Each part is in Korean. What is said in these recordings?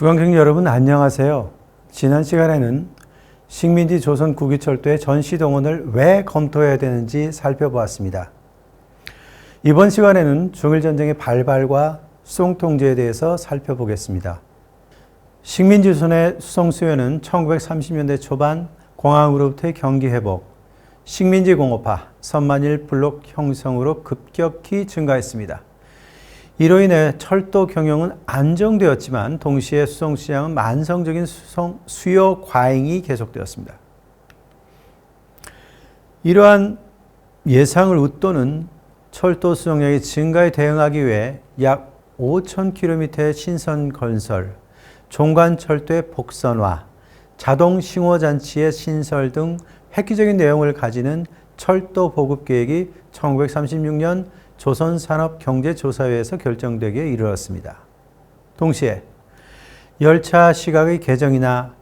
수강객 여러분 안녕하세요. 지난 시간에는 식민지 조선 국유철도의 전시 동원을 왜 검토해야 되는지 살펴보았습니다. 이번 시간에는 중일전쟁의 발발과 수송 통제에 대해서 살펴보겠습니다. 식민지 조선의 수송 수요는 1930년대 초반 공항으로부터의 경기 회복, 식민지 공업화, 선만일 블록 형성으로 급격히 증가했습니다. 이로 인해 철도 경영은 안정되었지만 동시에 수송 시장은 만성적인 수송, 수요 과잉이 계속되었습니다. 이러한 예상을 웃도는 철도 수송량의 증가에 대응하기 위해 약 5,000km의 신선 건설, 종관 철도의 복선화, 자동 싱호 장치의 신설 등 획기적인 내용을 가지는 철도 보급 계획이 1936년 조선산업경제조사회에서 결정되기에 이르렀습니다. 동시에 열차 시각의 개정이나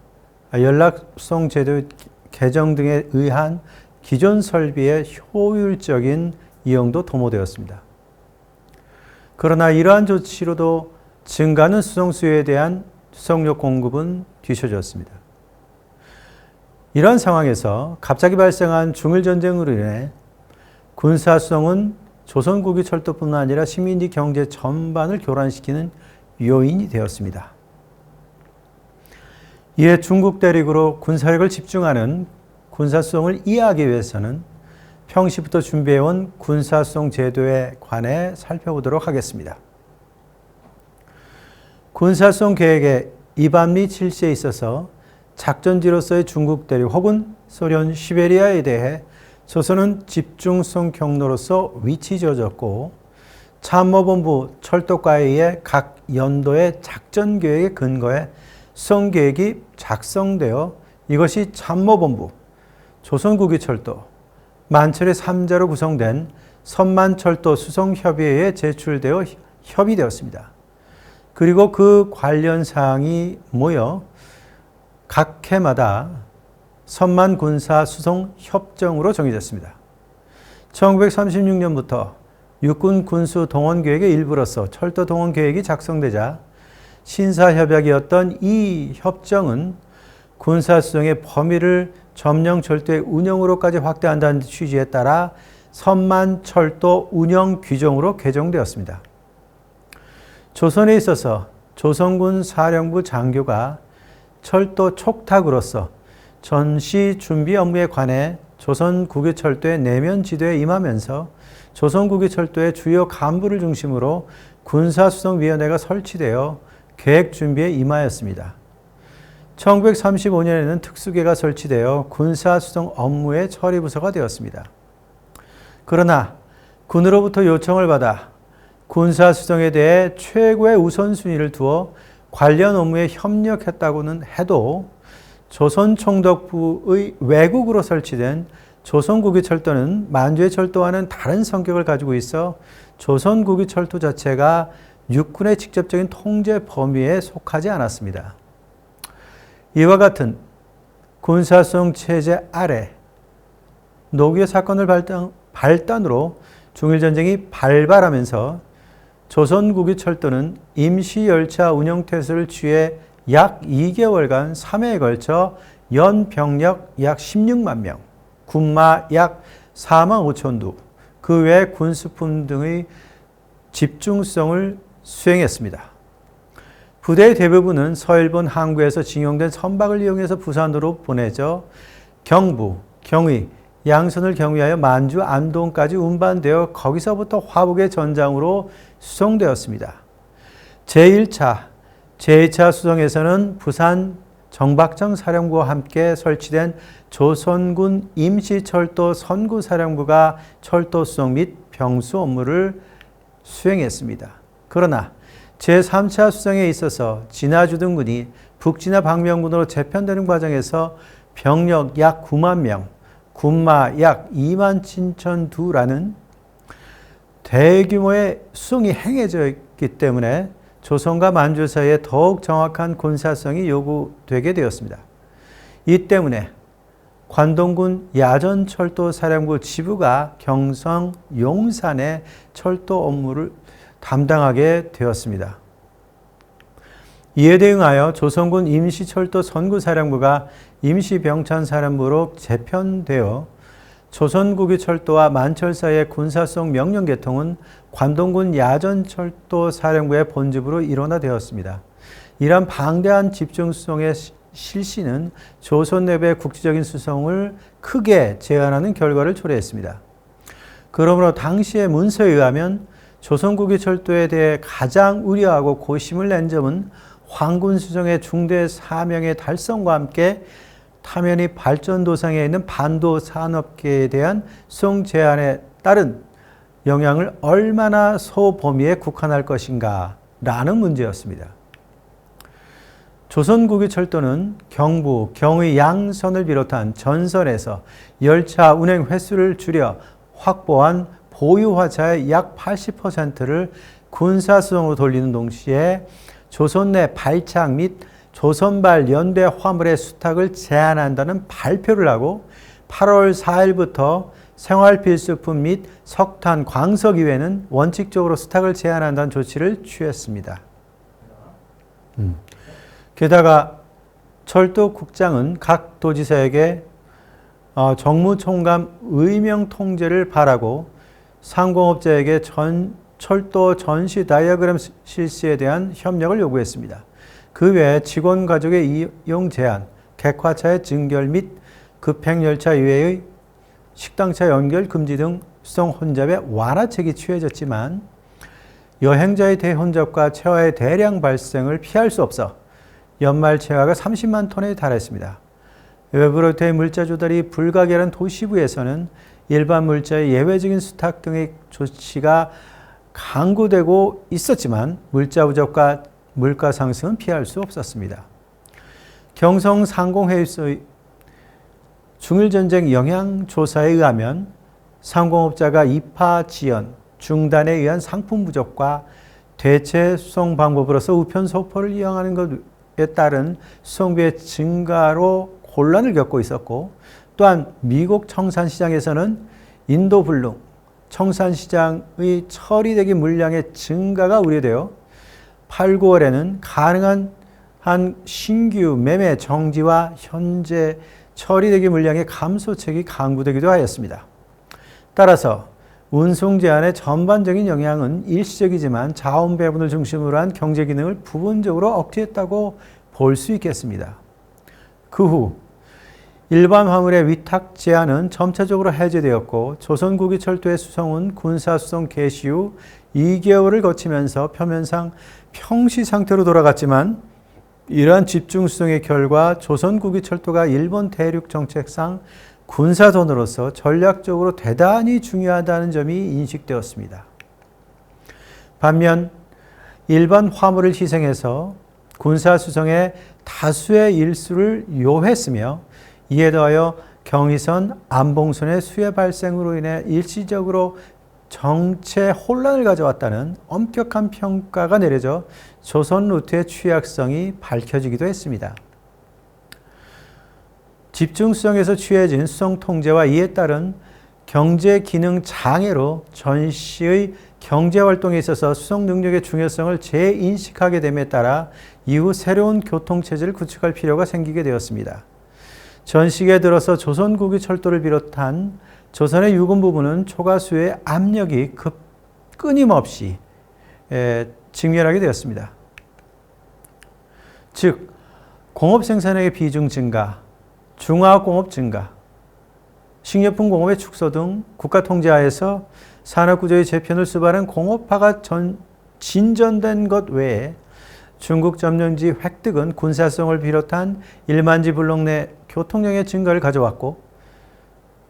연락송 제도 개정 등에 의한 기존 설비의 효율적인 이용도 도모되었습니다. 그러나 이러한 조치로도 증가하는 수송 수요에 대한 수송력 공급은 뒤처졌습니다. 이런 상황에서 갑자기 발생한 중일 전쟁으로 인해 군사 수송은 조선국유 철도뿐만 아니라 식민지 경제 전반을 교란시키는 요인이 되었습니다. 이에 중국 대륙으로 군사력을 집중하는 군사수송을 이해하기 위해서는 평시부터 준비해온 군사수송 제도에 관해 살펴보도록 하겠습니다. 군사수송 계획의 이반 및 실시에 있어서 작전지로서의 중국 대륙 혹은 소련 시베리아에 대해 조선은 집중성 경로로서 위치 지어졌고 참모본부 철도과에 의해 각 연도의 작전 계획의 근거에 수송 계획이 작성되어 이것이 참모본부, 조선국유철도, 만철의 3자로 구성된 선만철도 수송협의회에 제출되어 협의되었습니다. 그리고 그 관련 사항이 모여 각 해마다 선만 군사 수송 협정으로 정해졌습니다. 1936년부터 육군 군수 동원 계획의 일부로서 철도 동원 계획이 작성되자 신사 협약이었던 이 협정은 군사 수송의 범위를 점령 철도의 운영으로까지 확대한다는 취지에 따라 선만 철도 운영 규정으로 개정되었습니다. 조선에 있어서 조선군 사령부 장교가 철도 촉탁으로서 전시 준비 업무에 관해 조선국유철도의 내면 지도에 임하면서 조선국유철도의 주요 간부를 중심으로 군사수송위원회가 설치되어 계획 준비에 임하였습니다. 1935년에는 특수계가 설치되어 군사수송 업무의 처리부서가 되었습니다. 그러나 군으로부터 요청을 받아 군사수송에 대해 최고의 우선순위를 두어 관련 업무에 협력했다고는 해도 조선총독부의 외국으로 설치된 조선국유 철도는 만주의 철도와는 다른 성격을 가지고 있어 조선국유 철도 자체가 육군의 직접적인 통제 범위에 속하지 않았습니다. 이와 같은 군사성 체제 아래 노기의 사건을 발단, 발단 으로 중일전쟁이 발발하면서 조선국유 철도는 임시 열차 운영 태세를 취해 약 2개월간 3회에 걸쳐 연 병력 약 16만 명, 군마 약 4만 5천 두, 그 외 군수품 등의 집중성을 수행했습니다. 부대의 대부분은 서일본 항구에서 징용된 선박을 이용해서 부산으로 보내져 경부, 경의, 양선을 경유하여 만주, 안동까지 운반되어 거기서부터 화북의 전장으로 수송되었습니다. 제1차 제2차 수송에서는 부산 정박정 사령부와 함께 설치된 조선군 임시철도 선구사령부가 철도 수송 및 병수 업무를 수행했습니다. 그러나 제3차 수송에 있어서 진화주 등군이 북진화 방면군으로 재편되는 과정에서 병력 약 9만 명, 군마 약 2만 7천 두라는 대규모의 수송이 행해져 있기 때문에 조선과 만주 사이에 더욱 정확한 군사성이 요구되게 되었습니다. 이 때문에 관동군 야전철도 사령부 지부가 경성 용산의 철도 업무를 담당하게 되었습니다. 이에 대응하여 조선군 임시철도 선구사령부가 임시병천사령부로 재편되어 조선국유철도와 만철 사이의 군사성 명령 개통은 관동군 야전철도 사령부의 본집으로 일원화되었습니다. 이러한 방대한 집중수송의 시- 실시는 조선 내부의 국지적인 수송을 크게 제한하는 결과를 초래했습니다. 그러므로 당시의 문서에 의하면 조선국의 철도에 대해 가장 우려하고 고심을 낸 점은 황군 수정의 중대 사명의 달성과 함께 타면이 발전 도상에 있는 반도 산업계에 대한 수송 제한에 따른 영향을 얼마나 소범위에 국한할 것인가 라는 문제였습니다. 조선국의 철도는 경부, 경의 양선을 비롯한 전선에서 열차 운행 횟수를 줄여 확보한 보유화차의 약 80%를 군사수송으로 돌리는 동시에 조선 내 발착 및 조선발 연대 화물의 수탁을 제한한다는 발표를 하고 8월 4일부터 생활 필수품 및 석탄, 광석 이외에는 원칙적으로 수탁을 제한한다는 조치를 취했습니다. 음. 게다가 철도국장은 각 도지사에게 어, 정무총감 의명 통제를 바라고 상공업자에게 전, 철도 전시 다이어그램 실시에 대한 협력을 요구했습니다. 그 외에 직원 가족의 이용 제한, 객화차의 증결 및 급행열차 이외의 식당차 연결 금지 등 수송 혼잡의 완화책이 취해졌지만 여행자의 대혼잡과 체화의 대량 발생을 피할 수 없어 연말 체화가 30만 톤에 달했습니다. 외부로부터의 물자 조달이 불가결한 도시부에서는 일반 물자의 예외적인 수탁 등의 조치가 강구되고 있었지만 물자 부족과 물가 상승은 피할 수 없었습니다. 경성 상공회의소의 중일전쟁 영향조사에 의하면 상공업자가 입하 지연, 중단에 의한 상품 부족과 대체 수송 방법으로서 우편 소포를 이용하는 것에 따른 수송비의 증가로 곤란을 겪고 있었고 또한 미국 청산 시장에서는 인도 불능, 청산 시장의 처리되기 물량의 증가가 우려되어 8, 9월에는 가능한 한 신규 매매 정지와 현재 처리되기 물량의 감소책이 강구되기도 하였습니다. 따라서 운송 제한의 전반적인 영향은 일시적이지만 자원 배분을 중심으로 한 경제 기능을 부분적으로 억제했다고 볼 수 있겠습니다. 그 후 일반 화물의 위탁 제한은 점차적으로 해제되었고 조선국이 철도의 수송은 군사 수송 개시 후 2개월을 거치면서 표면상 평시 상태로 돌아갔지만 이러한 집중 수송의 결과 조선국이 철도가 일본 대륙 정책상 군사선으로서 전략적으로 대단히 중요하다는 점이 인식되었습니다. 반면 일반 화물을 희생해서 군사수송에 다수의 일수를 요했으며 이에 더하여 경의선, 안봉선의 수해 발생으로 인해 일시적으로 정체 혼란을 가져왔다는 엄격한 평가가 내려져 조선 루트의 취약성이 밝혀지기도 했습니다. 집중수송에서 취해진 수송 통제와 이에 따른 경제 기능 장애로 전시의 경제 활동에 있어서 수송 능력의 중요성을 재인식하게 됨에 따라 이후 새로운 교통 체제를 구축할 필요가 생기게 되었습니다. 전시기에 들어서 조선국의 철도를 비롯한 조선의 유군 부분은 초과수의 압력이 급 끊임없이 에, 직면하게 되었습니다. 즉 공업 생산의 비중 증가, 중화공업 증가, 식료품 공업의 축소 등 국가 통제하에서 산업 구조의 재편을 수반한 공업화가 전, 진전된 것 외에 중국 점령지 획득은 군사성을 비롯한 일만지 블록 내 교통량의 증가를 가져왔고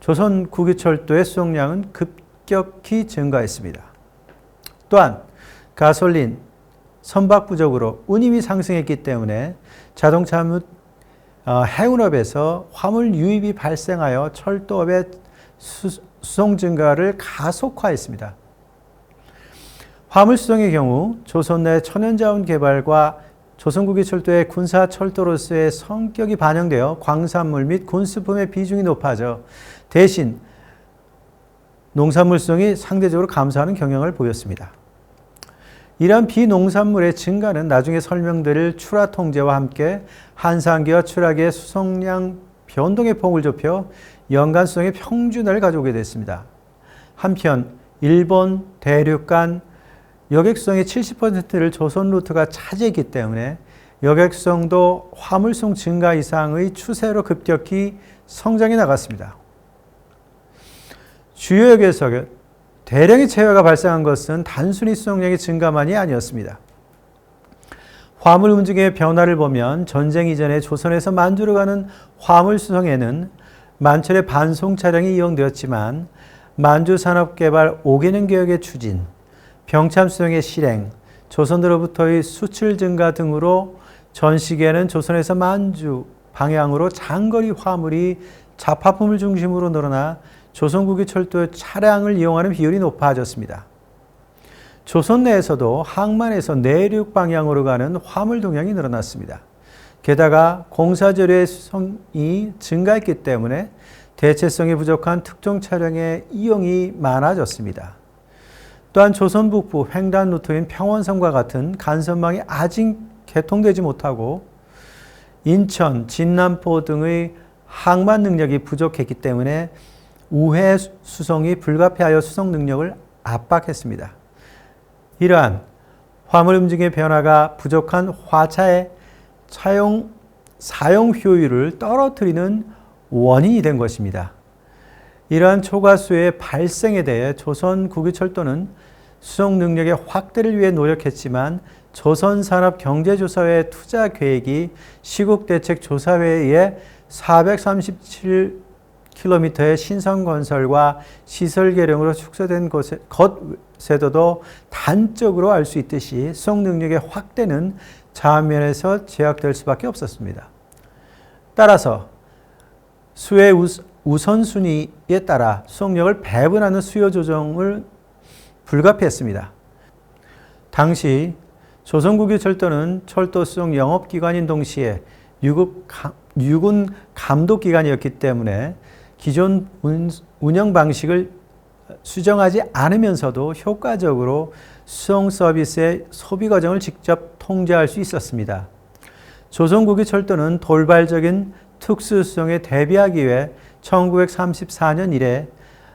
조선 국유철도의 수송량은 급격히 증가했습니다. 또한 가솔린, 선박 부족으로 운임이 상승했기 때문에 자동차 및 어, 해운업에서 화물 유입이 발생하여 철도업의 수송 증가를 가속화했습니다. 화물 수송의 경우 조선 내 천연자원 개발과 조선국의 철도의 군사 철도로서의 성격이 반영되어 광산물 및 군수품의 비중이 높아져 대신 농산물 수송이 상대적으로 감소하는 경향을 보였습니다. 이러한 비농산물의 증가는 나중에 설명드릴 출하 통제와 함께 한산기와 출하기의 수송량 변동의 폭을 좁혀 연간 수송의 평균을 가져오게 됐습니다. 한편 일본 대륙 간 여객수송의 70%를 조선 루트가 차지했기 때문에 여객수송도 화물송 증가 이상의 추세로 급격히 성장해 나갔습니다. 주요 역에서 대량의 체외가 발생한 것은 단순히 수송량의 증가만이 아니었습니다. 화물 움직임의 변화를 보면 전쟁 이전에 조선에서 만주로 가는 화물 수송에는 만철의 반송 차량이 이용되었지만 만주 산업개발 5개년 계획의 추진, 병참 수송의 실행, 조선으로부터의 수출 증가 등으로 전 시기에는 조선에서 만주 방향으로 장거리 화물이 자파품을 중심으로 늘어나 조선국의 철도 차량을 이용하는 비율이 높아졌습니다. 조선 내에서도 항만에서 내륙 방향으로 가는 화물 동향이 늘어났습니다. 게다가 공사재료의 수송이 증가했기 때문에 대체성이 부족한 특종 차량의 이용이 많아졌습니다. 또한 조선 북부 횡단 루트인 평원성과 같은 간선망이 아직 개통되지 못하고 인천, 진남포 등의 항만 능력이 부족했기 때문에 우회 수송이 불가피하여 수송 능력을 압박했습니다. 이러한 화물 움직임의 변화가 부족한 화차의 차용, 사용 효율을 떨어뜨리는 원인이 된 것입니다. 이러한 초과수의 발생에 대해 조선 국유철도는 수송 능력의 확대를 위해 노력했지만 조선산업경제조사회 투자 계획이 시국대책조사회에 437km의 신성건설과 시설 개량으로 축소된 것에, 것에도 단적으로 알 수 있듯이 수송 능력의 확대는 자면에서 제약될 수밖에 없었습니다. 따라서 수의 우선순위에 따라 수송력을 배분하는 수요 조정을 불가피했습니다. 당시 조선국유 철도는 철도 수송 영업기관인 동시에 유급, 유군 감독기관이었기 때문에 기존 운영 방식을 수정하지 않으면서도 효과적으로 수송 서비스의 소비 과정을 직접 통제할 수 있었습니다. 조선국유 철도는 돌발적인 특수 수송에 대비하기 위해 1934년 이래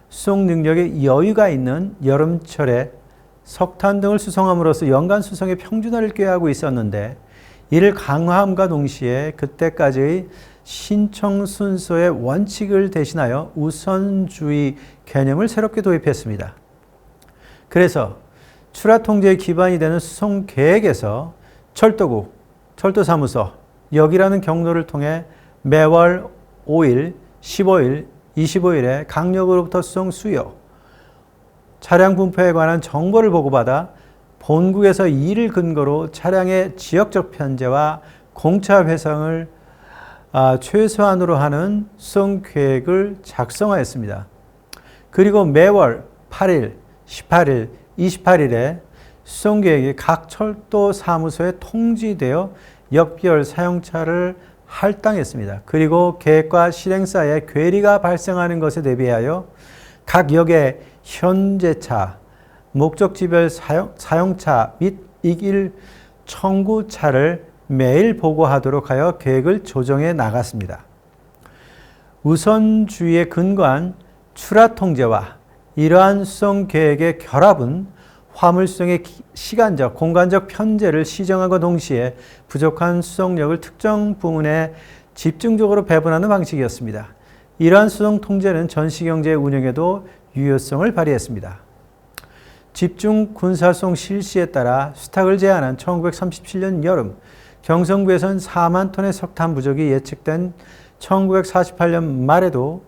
수송 능력에 여유가 있는 여름철에 석탄 등을 수송함으로써 연간 수송의 평준화를 꾀하고 있었는데 이를 강화함과 동시에 그때까지의 신청 순서의 원칙을 대신하여 우선주의 개념을 새롭게 도입했습니다. 그래서 출하 통제의 기반이 되는 수송 계획에서 철도국, 철도사무소, 역이라는 경로를 통해 매월 5일, 15일, 25일에 강력으로부터 수송 수요, 차량 분포에 관한 정보를 보고받아 본국에서 이를 근거로 차량의 지역적 편제와 공차 회상을 아, 최소한으로 하는 수송 계획을 작성하였습니다. 그리고 매월 8일, 18일, 28일에 수송 계획이 각 철도 사무소에 통지되어 역별 사용차를 할당했습니다. 그리고 계획과 실행 사이에 괴리가 발생하는 것에 대비하여 각 역의 현재차, 목적지별 사용, 사용차 및 이길 청구차를 매일 보고하도록 하여 계획을 조정해 나갔습니다. 우선주의에 근거한 출하 통제와 이러한 계획의 결합은 화물 수송의 시간적, 공간적 편제를 시정하고 동시에 부족한 수송력을 특정 부문에 집중적으로 배분하는 방식이었습니다. 이러한 수송 통제는 전시경제 운영에도 유효성을 발휘했습니다. 집중 군사송 실시에 따라 수탁을 제한한 1937년 여름 경성부에선 4만 톤의 석탄 부족이 예측된 1948년 말에도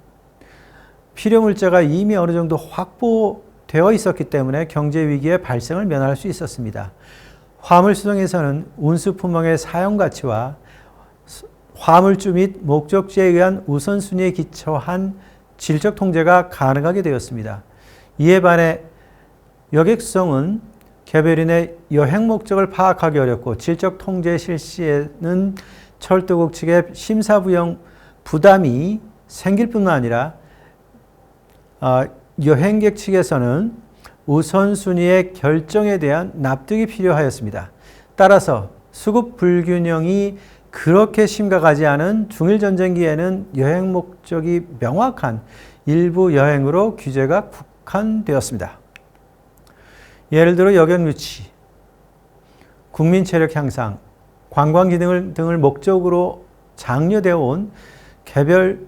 필요 물자가 이미 어느 정도 확보되어 있었기 때문에 경제 위기의 발생을 면할 수 있었습니다. 화물 수송에서는 운수 품목의 사용 가치와 화물주 및 목적지에 의한 우선순위에 기초한 질적 통제가 가능하게 되었습니다. 이에 반해 여객 수송은 개별인의 여행 목적을 파악하기 어렵고 질적 통제 실시에는 철도국 측의 심사부영 부담이 생길 뿐만 아니라 어, 여행객 측에서는 우선순위의 결정에 대한 납득이 필요하였습니다. 따라서 수급 불균형이 그렇게 심각하지 않은 중일 전쟁기에는 여행 목적이 명확한 일부 여행으로 규제가 국한되었습니다. 예를 들어 여객 유치, 국민 체력 향상, 관광 기능을 등을 목적으로 장려되어 온 개별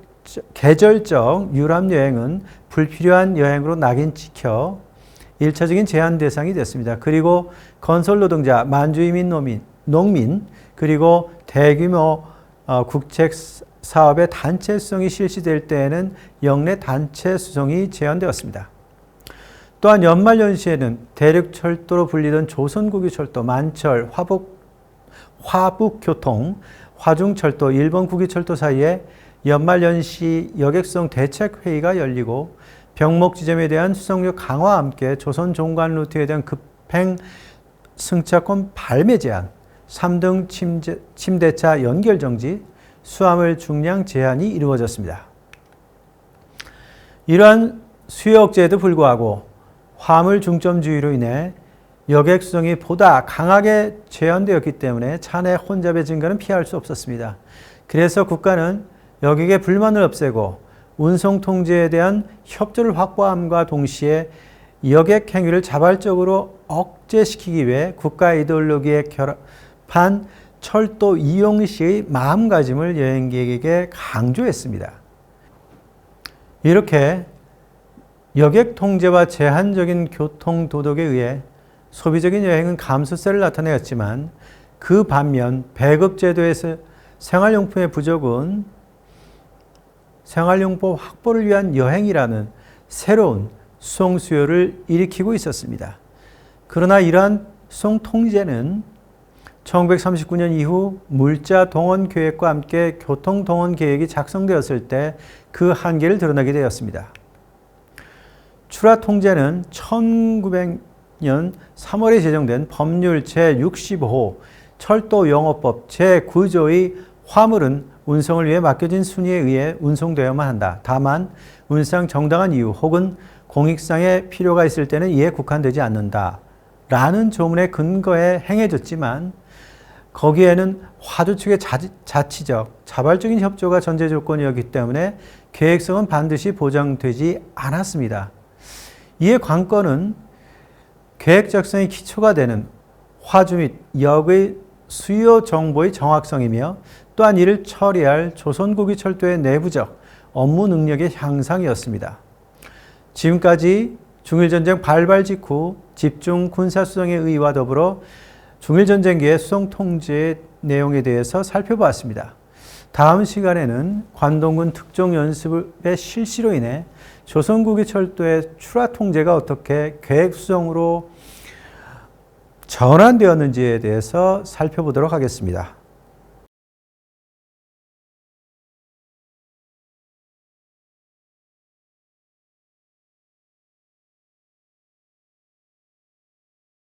계절적 유람 여행은 불필요한 여행으로 낙인 찍혀 1차적인 제한 대상이 됐습니다. 그리고 건설 노동자, 만주이민 농민, 농민 그리고 대규모 어, 국책 사업의 단체성이 실시될 때에는 영내 단체 수송이 제한되었습니다. 또한 연말연시에는 대륙철도로 불리던 조선국유 철도, 만철, 화북, 화북교통, 화중철도, 일본 국유철도 사이에 연말연시 여객성 대책회의가 열리고 병목 지점에 대한 수송료 강화와 함께 조선 종관 루트에 대한 급행 승차권 발매 제한, 3등 침제, 침대차 연결 정지, 수화물 중량 제한이 이루어졌습니다. 이러한 수요 억제에도 불구하고 화물 중점주의로 인해 여객 수송이 보다 강하게 제한되었기 때문에 차내 혼잡의 증가는 피할 수 없었습니다. 그래서 국가는 여객의 불만을 없애고 운송 통제에 대한 협조를 확보함과 동시에 여객 행위를 자발적으로 억제시키기 위해 국가 이데올로기에 결합한 철도 이용 시의 마음가짐을 여행객에게 강조했습니다. 이렇게 여객 통제와 제한적인 교통 도덕에 의해 소비적인 여행은 감소세를 나타내었지만 그 반면 배급 제도에서 생활용품의 부족은 생활용품 확보를 위한 여행이라는 새로운 수송 수요를 일으키고 있었습니다. 그러나 이러한 수송 통제는 1939년 이후 물자 동원 계획과 함께 교통 동원 계획이 작성되었을 때 그 한계를 드러나게 되었습니다. 출하 통제는 1900년 3월에 제정된 법률 제65호 철도 영업법 제9조의 화물은 운송을 위해 맡겨진 순위에 의해 운송되어야만 한다. 다만 운상 정당한 이유 혹은 공익상의 필요가 있을 때는 이에 국한되지 않는다. 라는 조문의 근거에 행해졌지만 거기에는 화주 측의 자치, 적 자발적인 협조가 전제 조건이었기 때문에 계획성은 반드시 보장되지 않았습니다. 이에 관건은 계획 작성의 기초가 되는 화주 및 역의 수요 정보의 정확성이며 또한 이를 처리할 조선국유 철도의 내부적 업무 능력의 향상이었습니다. 지금까지 중일전쟁 발발 직후 집중 군사수송의 의의와 더불어 중일전쟁기의 수송 통제 내용에 대해서 살펴보았습니다. 다음 시간에는 관동군 특종 연습의 실시로 인해 조선국유 철도의 출하 통제가 어떻게 계획 수송으로 전환되었는지에 대해서 살펴보도록 하겠습니다.